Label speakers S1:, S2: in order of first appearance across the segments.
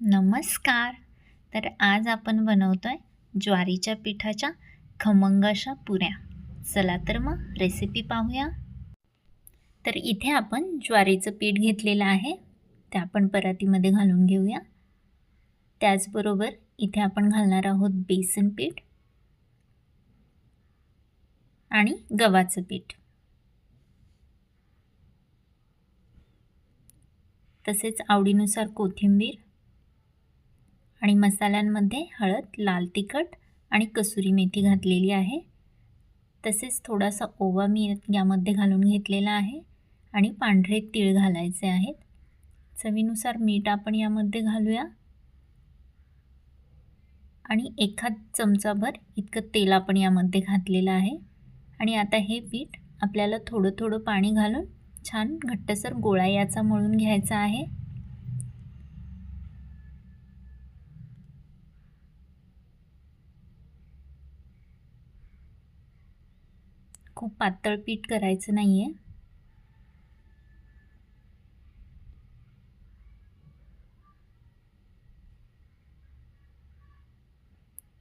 S1: नमस्कार. तर आज आपण बनवतो आहे ज्वारीच्या पिठाच्या खमंग अशा पुऱ्या. चला तर मग रेसिपी पाहूया. तर इथे आपण ज्वारीचं पीठ घेतलेलं आहे. ते आपण परातीमध्ये घालून घेऊया. त्याचबरोबर इथे आपण घालणार आहोत बेसन पीठ आणि गव्हाचं पीठ. तसेच आवडीनुसार कोथिंबीर आणि मसाल्यांमध्ये हळद लाल तिखट आणि कसुरी मेथी घातलेली आहे. तसेच थोडासा ओवा मी यामध्ये घालून घेतलेला आहे आणि पांढरे तीळ घालायचे आहेत. चवीनुसार मीठ आपण यामध्ये घालूया. आणि एखाद चमचाभर इतकं तेल आपण यामध्ये घातलेलं आहे. आणि आता हे पीठ आपल्याला थोडं थोडं पाणी घालून छान घट्टसर गोळा याचा मळून घ्यायचा आहे. खूप पातळ पीठ करायचं नाही आहे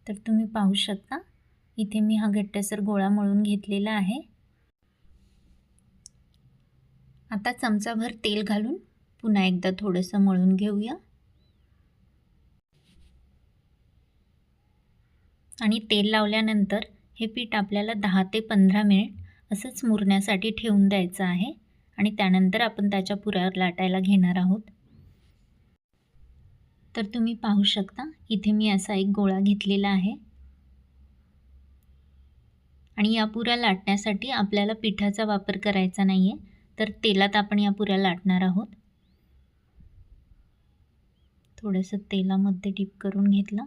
S1: तर तुम्ही पाहू शकता इथे मी हा घट्टसर गोळा मळून घेतलेला आहे. आता चमचाभर तेल घालून पुन्हा एकदा थोडंसं मळून घेऊया. आणि तेल लावल्यानंतर हे पीठ आपल्याला दहा ते पंधरा मिनिट असंच मुरण्यासाठी ठेवून द्यायचं आहे आणि त्यानंतर आपण त्याच्या पुऱ्यावर लाटायला घेणार आहोत. तर तुम्ही पाहू शकता इथे मी असा एक गोळा घेतलेला आहे. आणि या पुऱ्या लाटण्यासाठी आपल्याला पिठाचा वापर करायचा नाही आहे तर तेलात आपण या पुऱ्या लाटणार आहोत. थोडंसं तेलामध्ये डीप करून घेतलं.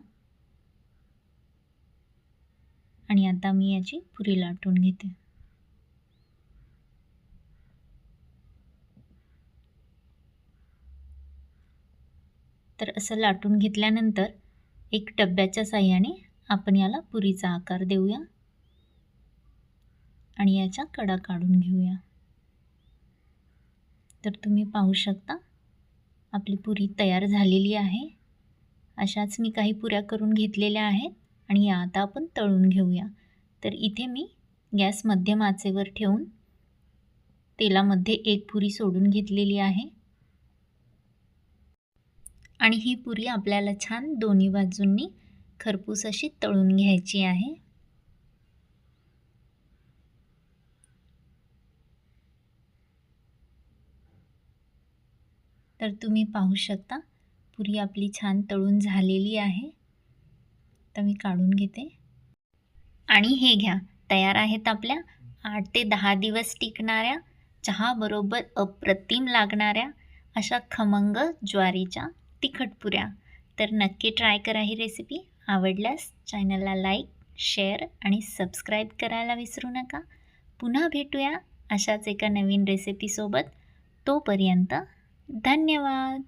S1: आणि आता मी याची पुरी लाटून घेते. तर असं लाटून घेतल्यानंतर एक डब्याच्या साह्याने आपण याला पुरीचा आकार देऊया. आणि याच्या कडा काढून घेऊया. तर तुम्ही पाहू शकता आपली पुरी तयार झालेली आहे. अशाच मी काही पुऱ्या करून घेतलेल्या आहेत. आणि या आता आपण तळून घेऊया. तर इथे मी गॅस मध्यम आचेवर ठेवून तेलामध्ये एक पुरी सोडून घेतलेली आहे. आणि ही पुरी आपल्याला छान दोन्ही बाजूंनी खरपूस अशी तळून घ्यायची आहे. तर तुम्ही पाहू शकता पुरी आपली छान तळून झालेली आहे. आता मी काढून घेते. आणि हे घ्या तयार आहेत आपल्या. आठ ते दहा दिवस टिकणाऱ्या चहाबरोबर अप्रतिम लागणाऱ्या अशा खमंग ज्वारीच्या तिखटपुऱ्या तर नक्की ट्राय करा ही रेसिपी आवडल्यास चॅनलला लाईक शेअर आणि सबस्क्राईब करायला विसरू नका. पुन्हा भेटूया अशाच एका नवीन रेसिपीसोबत तोपर्यंत धन्यवाद!